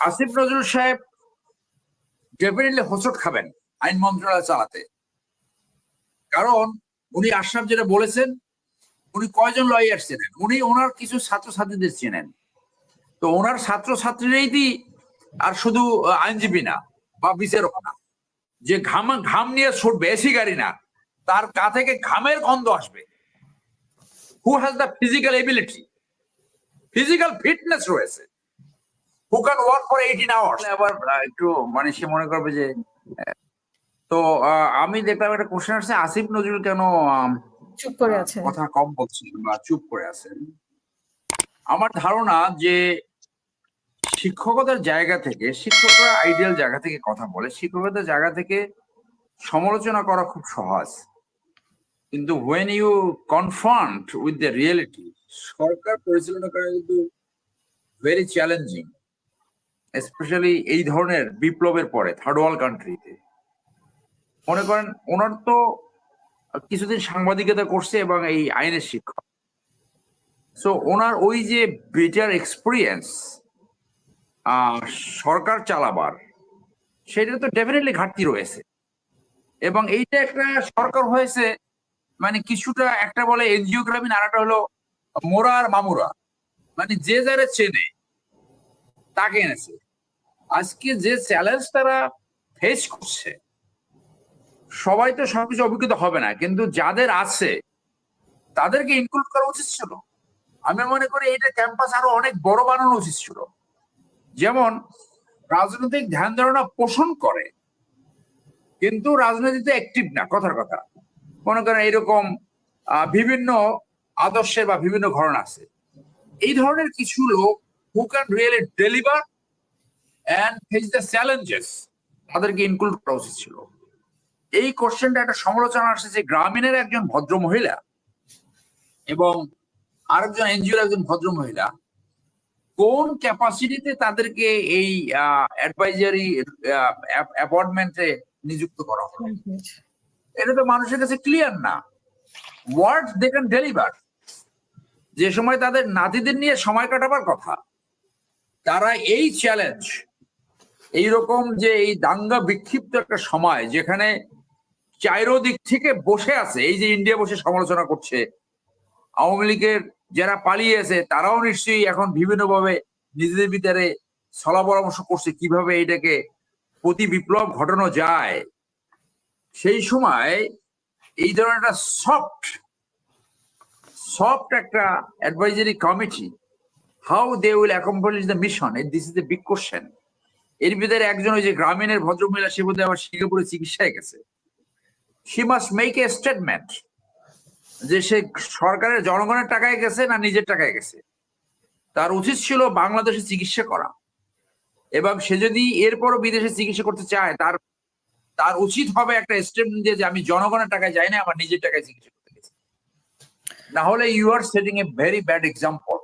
Asif Nazrul Saheb definitely হোঁচট খাবেন আইন মন্ত্রণালয় চালাতে। কারণ উনি আশরাফ যেটা বলেছেন, উনি কয়জন লয়ার চেনেন? উনি ওনার কিছু ছাত্রছাত্রীদের চেনেন। তো ওনার ছাত্রছাত্রীরাই আর শুধু আইনজীবী না, বা বিচারক না। যে ঘাম ঘাম নিয়ে ছুটবে, এসি গাড়ি না, তার গা থেকে ঘামের গন্ধ আসবে। Who has the physical ability physical fitness রয়েছে। Who can work for eighteen hours আবার একটু মানে সে মনে করবে যে তো আহ, আমি দেখলাম একটা কোশ্চেন আসছে আসিফ নজরুল কেন চুপ করে আছে কথা কম বলছেন বা চুপ করে আছেন? আমার ধারণা যে শিক্ষকতার জায়গা থেকে শিক্ষকরা আইডিয়াল জায়গা থেকে কথা বলে শিক্ষকতার জায়গা থেকে সমালোচনা করা খুব সহজ। কিন্তু when you confront with the reality সরকার পরিচালনা করা কিন্তু ভেরি চ্যালেঞ্জিং স্পেশালি এই ধরনের বিপ্লবের পরে থার্ড ওয়ার্ল্ড কান্ট্রিতে মনে করেন, ওনার তো কিছুদিন সাংবাদিকতা করছে এবং এই আইনের শিক্ষক। সো ওনার ওই যে বেটার এক্সপিরিয়েন্স সরকার চালাবার, সেটা তো ডেফিনেটলি ঘাটতি রয়েছে। এবং এইটা একটা সরকার হয়েছে মানে কিছুটা একটা বলে এনজিওগ্রাফি আর একটা হলো মোরা আর মামুরা। মানে যে যারা চেনে, তাকে এনেছে। আজকে যে চ্যালেঞ্জ তারা ফেস করছে, সবাই তো সবকিছু অভিজ্ঞতা হবে না, কিন্তু যাদের আছে, তাদেরকে ইনক্লুড করা উচিত ছিল। আমি মনে করি এটা ক্যাম্পাস আরও অনেক বড় বানানো উচিত ছিল। যেমন, রাজনৈতিক ধ্যান ধারণা পোষণ করে, কিন্তু রাজনীতিতে অ্যাক্টিভ না, কথার কথা। মনে করেন এরকম বিভিন্ন আদর্শের বা বিভিন্ন ঘটনা আছে। এই ধরনের কিছু লোক who can really deliver and face the challenges তাদেরকে ইনক্লুড করা উচিত ছিল। এই কোশ্চেনটা একটা সমালোচনা আসছে যে গ্রামীণের একজন ভদ্র মহিলা এবং আরেকজন এনজিওর একজন ভদ্র মহিলা কোন ক্যাপাসিটিতে তাদেরকে এই অ্যাডভাইজারি অ্যাপয়েন্টমেন্টে নিযুক্ত করা হবে? এটা তো মানুষের কাছে ক্লিয়ার না। ওয়ার্ড দে ক্যান ডেলিভার যে সময় তাদের নাতিদের নিয়ে সময় কাটাবার কথা, তারা এই চ্যালেঞ্জ এইরকম যে এই দাঙ্গা বিক্ষিপ্ত একটা সময় যেখানে চাইরোদিক থেকে বসে আছে, এই যে ইন্ডিয়া বসে সমালোচনা করছে, আওয়ামী লীগের যারা পালিয়ে আছে তারাও নিশ্চয়ই এখন বিভিন্নভাবে নিজেদের ভিতরে সলা পরামর্শ করছে কীভাবে এটাকে প্রতি বিপ্লব ঘটানো যায়। সেই সময় এই ধরনের একটা সফট সফট একটা advisory committee how they will accomplish the mission this is the big question এর ভিতরে একজন ওই যে গ্রামীণের ভদ্রমহিলা, সে বোধহয় আবার সিঙ্গাপুরে চিকিৎসায় গেছে। She must make a statement যে সে সরকারের জনগণের টাকায় গেছে না নিজের টাকায় গেছে। তার উচিত ছিল বাংলাদেশে চিকিৎসা করা। এবং সে যদি এরপরও বিদেশে চিকিৎসা করতে চায়, তার তার উচিত হবে একটা স্টেটমেন্ট দিয়ে যে আমি জনগণের টাকায় যাই না, আমার নিজের টাকায় চিকিৎসা করতে গেছি। না হলে you are setting a very bad example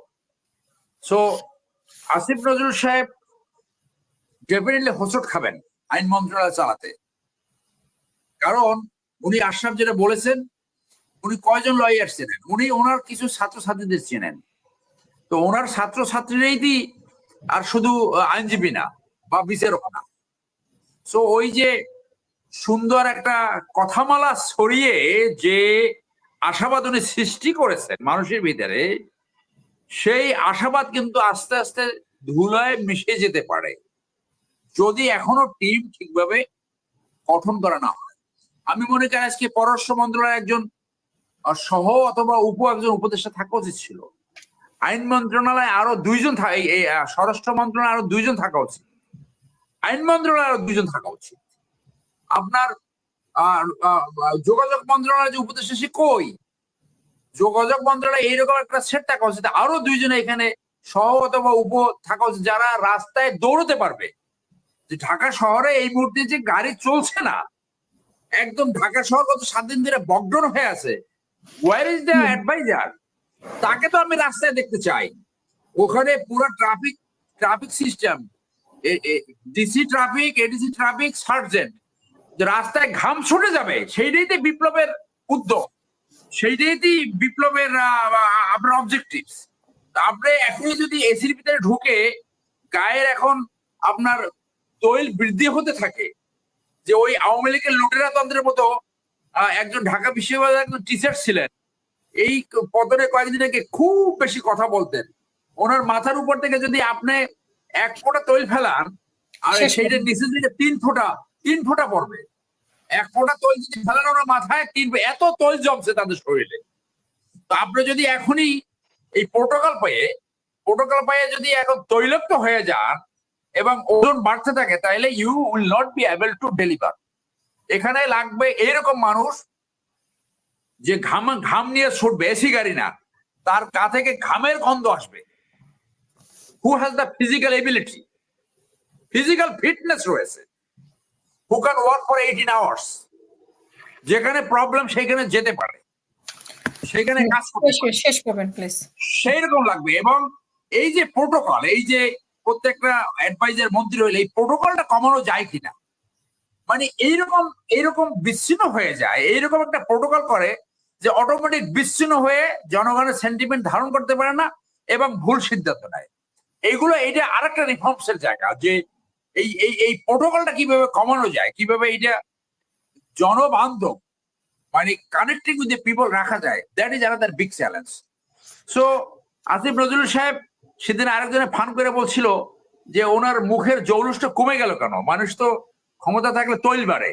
so Asif Nazrul Saheb definitely হোঁচট খাবেন আইন মন্ত্রণালয় চালাতে। কারণ উনি আশরাফ যেটা বলেছেন, উনি কয়জন লয়ার চেনেন? উনি ওনার কিছু ছাত্রছাত্রীদের চেনেন। তো ওনার ছাত্রছাত্রীরাই আর শুধু আইনজীবী না, বা বিচারক না। সো ওই যে সুন্দর একটা কথামালা ছড়িয়ে যে আশাবাদ উনি সৃষ্টি করেছেন মানুষের ভিতরে, সেই আশাবাদ কিন্তু আস্তে আস্তে ধুলায় মিশে যেতে পারে। যদি এখনও টিম ঠিকভাবে গঠন করা না হয়। আমি মনে করি আজকে পররাষ্ট্র মন্ত্রণালয়ের একজন সহ অথবা উপ একজন উপদেষ্টা থাকা উচিত ছিল। আইন মন্ত্রণালয়ে আরও দুইজন স্বরাষ্ট্র মন্ত্রণালয় আরও দুইজন থাকা উচিত। আইন মন্ত্রণালয় আরও দুইজন থাকা উচিত। আপনার যোগাযোগ মন্ত্রণালয় যে উপদেষ্টা, সে কই? যোগাযোগ মন্ত্রণালয় এইরকম একটা সেট থাকা উচিত। আরও দুইজন এখানে সহ অথবা উপ থাকা উচিত, যারা রাস্তায় দৌড়তে পারবে। যে ঢাকা শহরে এই মুহূর্তে যে গাড়ি চলছে না একদম ঢাকা শহর গত সাত দিন ধরে বকডন হয়ে আছে। ওয়ার ইজ দ্য অ্যাডভাইজার তাকে তো আমি রাস্তায় দেখতে চাই। ওখানে পুরো traffic traffic system DC traffic ADC traffic sergeant রাস্তায় ঘাম ছুটে যাবে সেইটাই তো বিপ্লবের উদ্যোগ। সেইটাই তো বিপ্লবের আপনার অবজেক্টিভস আপনি এখনই যদি এসির ভিতরে ঢুকে গায়ের এখন আপনার তৈল বৃদ্ধি হতে থাকে যে ওই আওয়ামী লীগের লুটেরা তন্ত্রের মতো একজন ঢাকা বিশ্ববিদ্যালয়ের একজন টিচার ছিলেন। এই পতনে কয়েকদিন আগে খুব বেশি কথা বলতেন। ওনার মাথার উপর থেকে যদি আপনি এক ফোঁটা তৈল ফেলান আর শেষ সেইটার নিচে থেকে তিন ফোঁটা তিন ফোঁটা পড়বে। এক ফোঁটা তৈল যদি ফেলান ওনার মাথায় তিন এত তৈল জমছে তাদের শরীরে। তো আপনি যদি এখনই এই প্রোটোকল পেয়ে প্রোটোকল পেয়ে যদি এখন তৈলক্ত হয়ে যান এবং ওজন বাড়তে থাকে তাহলে you will not be able to deliver এখানে লাগবে এরকম মানুষ যে ঘাম ঘাম নিয়ে ছুটবে এসি গাড়ি না তার গা থেকে ঘামের গন্ধ আসবে। Who has the physical ability physical fitness রয়েছে। Who can work for eighteen hours যেখানে প্রবলেম সেখানে যেতে পারে। সেখানে কাজ করতে শেষ করবেন প্লিজ সেই রকম লাগবে এবং এই যে প্রোটোকল এই যে প্রত্যেকটা অ্যাডভাইজার মন্ত্রী হইলে এই প্রোটোকলটা কমানো যায় কিনা? মানে এইরকম এইরকম বিচ্ছিন্ন হয়ে যায়, এইরকম একটা প্রোটোকল করে যে অটোমেটিক বিচ্ছিন্ন হয়ে জনগণের সেন্টিমেন্ট ধারণ করতে পারে না এবং ভুল সিদ্ধান্ত নেয়। এইগুলো এটা আরেকটা রিফর্মস এর জায়গা যে এই এই এই প্রোটোকলটা কীভাবে কমানো যায়, কীভাবে এটা জনবান্ধব মানে কানেক্টিং উইথ দ্য পিপল রাখা যায় that is another big challenge so Asif Nazrul Saheb সেদিন আরেকজনে ফান করে বলছিল যে ওনার মুখের জৌলুসটা কমে গেল কেন? মানুষ তো ক্ষমতা থাকলে তৈল বাড়ে।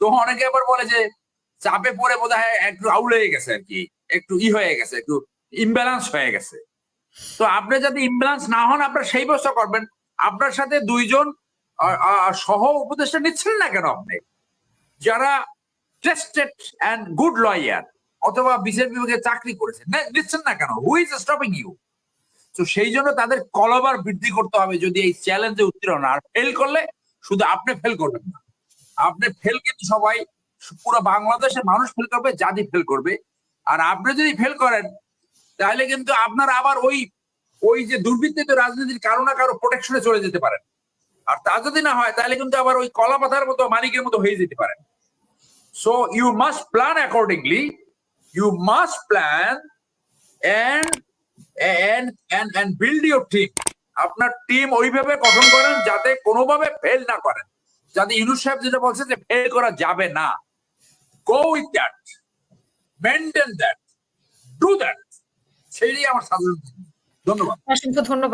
তো অনেকে আবার বলে যে চাপে পড়ে বোধ হয় একটু আউল হয়ে গেছে আর কি, একটু ই হয়ে গেছে, একটু ইমব্যালেন্স হয়ে গেছে। তো আপনি যদি ইমব্যালেন্স না হন, আপনার সেই ব্যবস্থা করবেন। আপনার সাথে দুইজন সহ উপদেষ্টা নিচ্ছেন না কেন আপনি? যারা টেস্টেড অ্যান্ড গুড লয়ার অথবা বিচার বিভাগে চাকরি করেছেন নিচ্ছেন না কেন? হু ইজ স্টপিং ইউ তো সেই জন্য তাদের কলবার বৃদ্ধি করতে হবে যদি এই চ্যালেঞ্জে উত্তীর্ণ আর ফেল করলে শুধু আপনি ফেল করবেন না। আপনি ফেল কিন্তু সবাই, পুরো বাংলাদেশের মানুষ ফেল করবে, জাতি ফেল করবে। আর আপনি যদি ফেল করেন, তাহলে কিন্তু আপনার আবার ওই ওই যে দুর্বৃত্তিত রাজনীতির কারও না কারও প্রোটেকশনে চলে যেতে পারেন। আর তা যদি না হয়, তাহলে কিন্তু আবার ওই কলা পাতার মতো মালিকের মতো হয়ে যেতে পারেন। So you must plan accordingly. You must plan and and and and build your team. আপনার টিম ওইভাবে গঠন করেন যাতে কোনোভাবে ফেল না করেন। যাতে ইউনুস সাহেব যেটা বলছে যে ফেল করা যাবে না। Go with that maintain that do that সেই আমার সাধারণ ধন্যবাদ। অসংখ্য ধন্যবাদ।